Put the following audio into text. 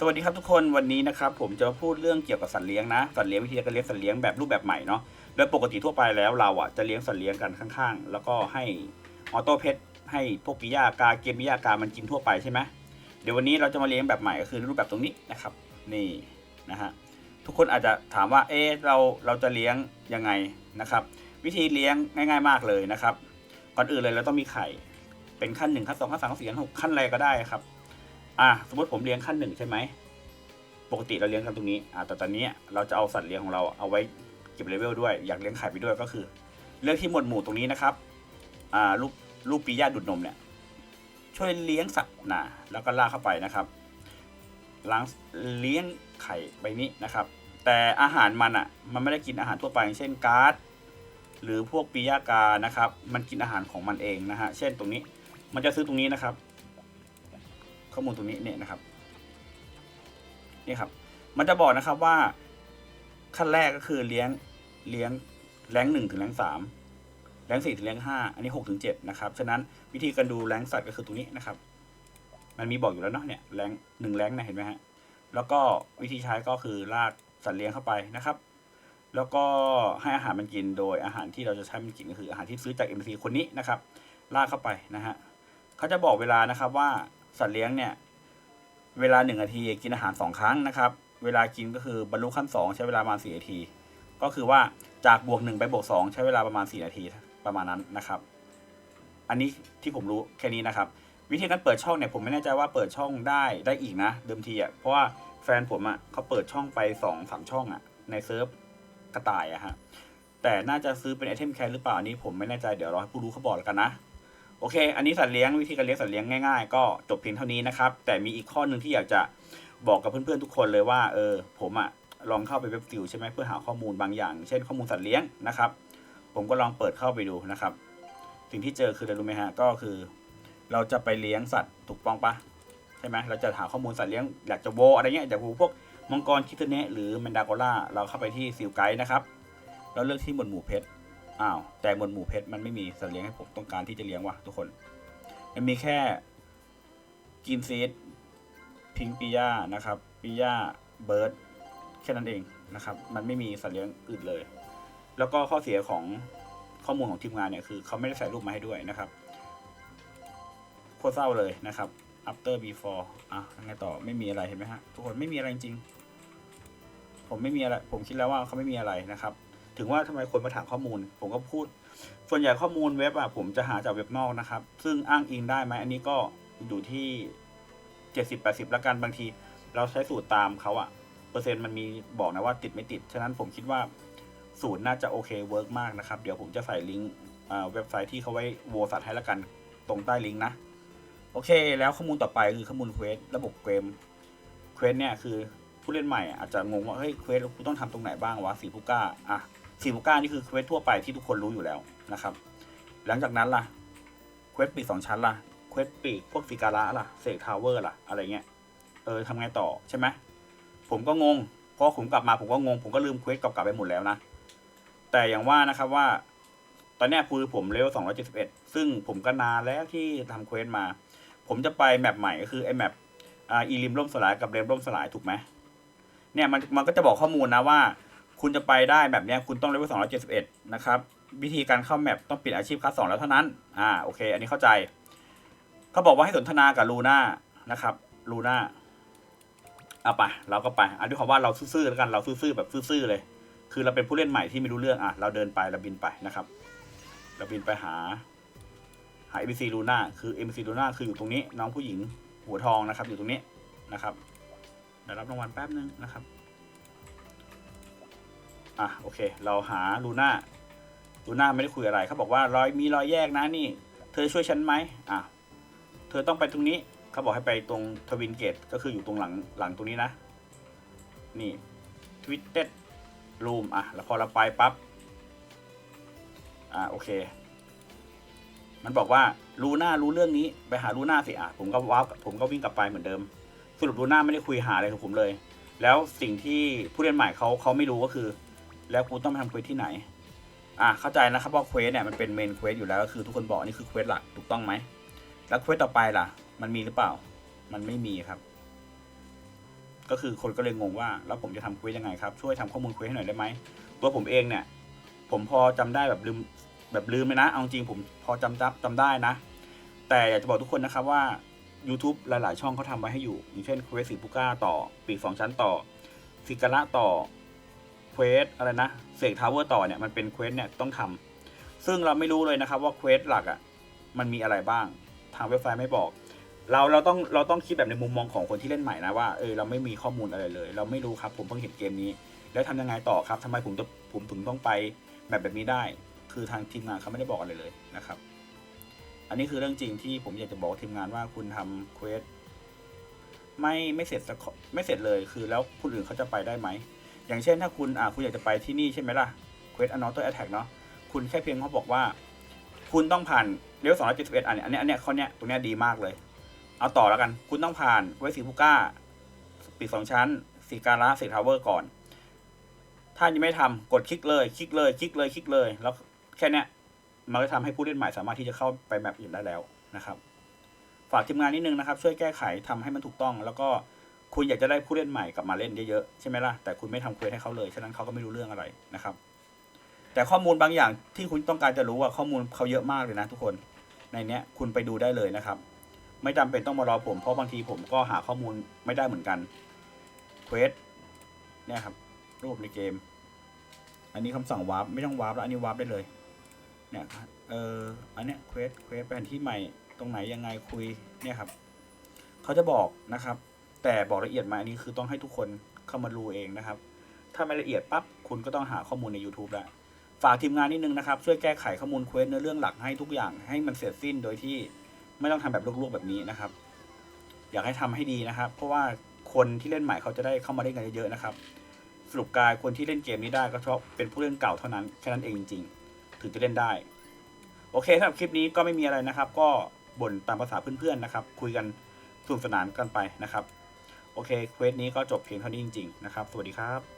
สวัสดีครับทุกคนวันนี้นะครับผมจะมาพูดเรื่องเกี่ยวกับสัตว์เลี้ยงนะสัตว์เลี้ยงวิธีการเลี้ยงสัตว์เลี้ยงแบบรูปแบบใหม่เนาะโดยปกติทั่วไปแล้วเราอะจะเลี้ยงสัตว์เลี้ยงกันข้างๆ แล้วก็ให้ออโต้เพชให้พวกปิยากาเกมปิยากามันกินทั่วไปใช่ไหมเดี๋ยววันนี้เราจะมาเลี้ยงแบบใหม่ก็คือรูปแบบตรงนี้นะครับ นี่นะฮะทุกคนอาจจะถามว่าเอ๊ะเราเราจะเลี้ยงยังไงนะครับ วิธีเลี้ยงง่าย ๆ มากเลยนะครับ ก่อนอื่นเลยเราต้องมีไข่เป็นขั้นหนึ่งขั้นสองขั้นสามขั้นสี่ขั้นหกขั้นอะไรก็ได้ครับ อะสมมติผมเลี้ยงขั้นหนึ่งใช่ไหมปกติเราเลี้ยงกันตรงนี้อ่าแต่ตอนนี้เราจะเอาสัตว์เลี้ยงของเราเอาไว้เก็บเลเวลด้วย อยากเลี้ยงไข่ไปด้วยก็คือ เลือกที่หมวดหมู่ตรงนี้นะครับอ่าลูกลูกปีย่าดูดนมเนี่ยช่วยเลี้ยงสัตว์นะแล้วก็ลากเข้าไปนะครับล้างเลี้ยงไข่ใบนี้นะครับ แต่อาหารมันอะมันไม่ได้กินอาหารทั่วไปอย่างเช่นการ์ดหรือพวกปียากานะครับ มันกินอาหารของมันเองนะฮะเช่นตรงนี้ มันจะซื้อตรงนี้นะครับ ข้อมูลตรงนี้เนี่ยนะครับนี่ครับ มันจะบอกนะครับว่าขั้นแรกก็คือเลี้ยงเลี้ยงแรงหนึ่งถึงแรงสามแรงสี่ถึงแรงห้าอันนี้หกถึงเจ็ดนะครับ ฉะนั้นวิธีการดูแรงสัตว์ก็คือตรงนี้นะครับ มันมีบอกอยู่แล้วเนาะเนี่ยแรงหนึ่งแรงนะเห็นไหมฮะแล้วก็วิธีใช้ก็คือลากสัตว์เลี้ยงเข้าไปนะครับ แล้วก็ให้อาหารมันกินโดยอาหารที่เราจะใช้มันกินก็คืออาหารที่ซื้อจาก MC คนนี้นะครับ ลากเข้าไปนะฮะเขาจะบอกเวลานะครับว่า สัตว์เลี้ยงเนี่ย เวลาหนึ่งนาทีกินอาหารสองครั้งนะครับ เวลากินก็คือบรรลุขั้นสองใช้เวลาประมาณสี่นาที ก็คือว่าจากบวกหนึ่งไปบวกสองใช้เวลาประมาณสี่นาทีประมาณนั้นนะครับ อันนี้ที่ผมรู้แค่นี้นะครับ วิธีการเปิดช่องเนี่ยผมไม่แน่ใจว่าเปิดช่องได้ได้อีกนะ เดิมทีอะเพราะว่าแฟนผมอะเขาเปิดช่องไปสองสามช่องอะ ในเซิร์ฟกระต่ายอะฮะแต่น่าจะซื้อเป็นไอเทมแคร์หรือเปล่าอันนี้ผมไม่แน่ใจเดี๋ยวรอให้ผู้รู้เขาบอกแล้วกันนะ โอเค อันนี้สัตว์เลี้ยงวิธีการเลี้ยงสัตว์เลี้ยงง่ายๆ ก็จบเพียงเท่านี้นะครับ แต่มีอีกข้อหนึ่งที่อยากจะบอกกับเพื่อนๆทุกคนเลยว่า เออ ผมอะลองเข้าไปเว็บฟิวใช่ไหมเพื่อหาข้อมูลบางอย่าง เช่นข้อมูลสัตว์เลี้ยงนะครับ ผมก็ลองเปิดเข้าไปดูนะครับ สิ่งที่เจอคืออะไรรู้ไหมฮะ ก็คือ เราจะไปเลี้ยงสัตว์ถูกต้องปะใช่ไหมเราจะหาข้อมูลสัตว์เลี้ยงอยากจะโวอะไรเงี้ยอยากดูพวกมังกรคิทเนะหรือแมนดาโกล่าเราเข้าไปที่ซิลไกด์นะครับแล้วเลือกที่หมวดหมู่เพชร อ้าวแต่หมวดหมู่เพชรมันไม่มีสัตว์เลี้ยงให้ผมต้องการที่จะเลี้ยงว่ะทุกคน มันมีแค่กินซีดพิงปิยานะครับปิยาเบิร์ดแค่นั้นเองนะครับ มันไม่มีสัตว์เลี้ยงอื่นเลย แล้วก็ข้อเสียของข้อมูลของทีมงานเนี่ยคือเขาไม่ได้ใส่รูปมาให้ด้วยนะครับโคตรเศร้าเลยนะครับ after before อะยังไงต่อไม่มีอะไรเห็นไหมฮะทุกคนไม่มีอะไรจริงผมไม่มีอะไร ผมคิดแล้วว่าเขาไม่มีอะไรนะครับ ถึงว่าทำไมคนมาถามข้อมูล ผมก็พูด ส่วนใหญ่ข้อมูลเว็บอะผมจะหาจากเว็บนอกนะครับ ซึ่งอ้างอิงได้ไหมอันนี้ก็อยู่ที่เจ็ดสิบแปดสิบละกันบางที เราใช้สูตรตามเขาอะเปอร์เซ็นต์มันมีบอกนะว่าติดไม่ติด ฉะนั้นผมคิดว่าสูตรน่าจะโอเคเวิร์กมากนะครับ เดี๋ยวผมจะใส่ลิงก์เว็บไซต์ที่เขาไว้โวสัตให้ละกันตรงใต้ลิงก์นะ โอเค แล้วข้อมูลต่อไปคือข้อมูลเควสระบบเกมเควสเนี่ยคือผู้เล่นใหม่อาจจะงงว่าเฮ้ยเควสกูต้องทำตรงไหนบ้างวะสีผู้กล้าอะ สีผู้กล้านี่คือเควสทั่วไปที่ทุกคนรู้อยู่แล้วนะครับ หลังจากนั้นล่ะเควสปีกสองชั้นล่ะเควสปีกพวกฟิการะล่ะเสกทาวเวอร์ล่ะอะไรเงี้ยเออทำไงต่อใช่ไหมผมก็งงเพราะผมกลับมาผมก็งง ผมก็ลืมเควสเก่าๆไปหมดแล้วนะ แต่อย่างว่านะครับว่า ตอนนี้คือผมเลเวล271 ซึ่งผมก็นานแล้วที่ทำเควสมา ผมจะไปแมปใหม่ก็คือไอ้แมปอีริมร่มสลายกับเรมร่มสลายถูกไหมเนี่ยมันมันก็จะบอกข้อมูลนะว่า คุณจะไปได้แบบนี้คุณต้องเลเวล271นะครับวิธีการเข้าแมปต้องปิดอาชีพคลาสสองแล้วเท่านั้น อ่าโอเค อันนี้เข้าใจเขาบอกว่าให้สนทนากับลูน่านะครับลูน่าเอาไปเราก็ไปอันด้วยคำว่าเราซื่อๆแล้วกันเราซื่อๆแบบซื่อๆเลย คือเราเป็นผู้เล่นใหม่ที่ไม่รู้เรื่องอะเราเดินไปเราบินไปนะครับเราบินไปหาหา MC Luna คือ MC Luna คืออยู่ตรงนี้ น้องผู้หญิงหัวทองนะครับ อยู่ตรงนี้นะครับเดี๋ยวรับรางวัลแป๊บนึงนะครับ อะโอเค เราหาลูน่าลูน่าไม่ได้คุยอะไรเขาบอกว่ารอยมีรอยแยกนะนี่ เธอช่วยฉันไหมอะเธอต้องไปตรงนี้เขาบอกให้ไปตรงทวินเกตก็คืออยู่ตรงหลังหลังตรงนี้นะ นี่ทวิตเต็ดรูมอะแล้วพอเราไปปั๊บอะโอเค มันบอกว่าลูน่ารู้เรื่องนี้ไปหาลูน่าสิอะผมก็ว้าวผมก็วิ่งกลับไปเหมือนเดิมสรุปลูน่าไม่ได้คุยหาอะไรกับผมเลย แล้วสิ่งที่ผู้เล่นใหม่เขาเขาไม่รู้ก็คือ แล้วกูต้องไปทำเควสที่ไหน อะเข้าใจนะครับว่าเควสเนี่ยมันเป็นเมนเควสอยู่แล้วก็คือทุกคนบอกนี่คือเควสหลักถูกต้องไหม แล้วเควสต่อไปล่ะ มันมีหรือเปล่า มันไม่มีครับ ก็คือคนก็เลยงงว่า แล้วผมจะทำเควสยังไงครับ ช่วยทำข้อมูลเควสให้หน่อยได้ไหม ตัวผมเองเนี่ย ผมพอจำได้แบบลืมแบบลืมเลยนะ เอาจริงผมพอจำจำจำได้นะ แต่อยากจะบอกทุกคนนะครับว่า YouTube หลาย ๆ ช่องเขาทำไว้ให้อยู่ อย่างเช่นเควสสีบุก้าต่อ ปีกสองชั้นต่อฟิกระต่อ เควสอะไรนะเสกทาวเวอร์ต่อเนี่ยมันเป็นเควสเนี่ยต้องทำซึ่งเราไม่รู้เลยนะครับว่าเควสหลักอะ่ะมันมีอะไรบ้างทางเว็บไซต์ไม่บอก เราเราต้องเราต้องคิดแบบในมุมมองของคนที่เล่นใหม่นะว่าเออเราไม่มีข้อมูลอะไรเลย เราไม่รู้ครับผมเพิ่งเห็นเกมนี้ แล้วทำยังไงต่อครับทำไมผมต้องผมถึงต้องไปแบบแบบนี้ได้ คือทางทีมงานเขาไม่ได้บอกอะไรเลยนะครับ อันนี้คือเรื่องจริงที่ผมอยากจะบอกทีมงานว่าคุณทำเควสไม่ไม่เสร็จสักไม่เสร็จเลยคือแล้วคนอื่นเขาจะไปได้ไหม อย่างเช่นถ้าคุณอ่าคุณอยากจะไปที่นี่ใช่ไหมล่ะเควสอนอตแอทแทกเนาะคุณแค่เพียงเขาบอกว่า คุณต้องผ่านเลเวลสองร้อยเจ็ดสิบเอ็ดอันเนี้ยอันเนี้ยอันเนี้ยข้อเนี้ยตรงเนี้ยดีมากเลย เอาต่อแล้วกัน คุณต้องผ่านเวสีพูก้าปีกสองชั้นสีการะเซกทาวเวอร์ก่อน ถ้ายังไม่ทำกดคลิกเลย คลิกเลย คลิกเลย คลิกเลย แล้วแค่เนี้ยมันก็ทำให้ผู้เล่นใหม่สามารถที่จะเข้าไปแบบอื่นได้แล้วนะครับ ฝากทีมงานนิดนึงนะครับ ช่วยแก้ไขทำให้มันถูกต้องแล้วก็ คุณอยากจะได้ผู้เล่นใหม่กลับมาเล่นเยอะๆใช่ไหมล่ะแต่คุณไม่ทำเควสให้เขาเลยฉะนั้นเขาก็ไม่รู้เรื่องอะไรนะครับ แต่ข้อมูลบางอย่างที่คุณต้องการจะรู้อะข้อมูลเขาเยอะมากเลยนะทุกคนในเนี้ยคุณไปดูได้เลยนะครับ ไม่จำเป็นต้องมารอผมเพราะบางทีผมก็หาข้อมูลไม่ได้เหมือนกันเควสเนี่ยครับ รูปในเกม อันนี้คำสั่งวาร์ปไม่ต้องวาร์ปแล้วอันนี้วาร์ปได้เลยเนี่ยเอออันเนี้ยเควสเควสแผนที่ใหม่ตรงไหนยังไงคุยเนี่ยครับเขาจะบอกนะครับ แต่บอกละเอียดมาอันนี้คือต้องให้ทุกคนเข้ามาดูเองนะครับ ถ้าไม่ละเอียดปั๊บคุณก็ต้องหาข้อมูลใน YouTube ล้วฝากทีมงานนิดนึงนะครับ ช่วยแก้ไขข้อมูลเควสเนื้อเรื่องหลักให้ทุกอย่างให้มันเสร็จสิ้นโดยที่ไม่ต้องทำแบบลวกๆแบบนี้นะครับ อยากให้ทำให้ดีนะครับ เพราะว่าคนที่เล่นใหม่เขาจะได้เข้ามาเล่นกันเยอะๆนะครับ สรุปกายคนที่เล่นเกมนี้ได้ก็เพราะเป็นผู้เล่นเก่าเท่านั้นแค่นั้นเองจริงๆถึงจะเล่นได้ โอเคสำหรับคลิปนี้ก็ไม่มีอะไรนะครับ ก็บ่นตามภาษาเพื่อนๆนะครับ คุยกันสนุกสนานกันไปนะครับ โอเคเควสนี้ก็จบเพียงเท่านี้จริงๆนะครับ สวัสดีครับ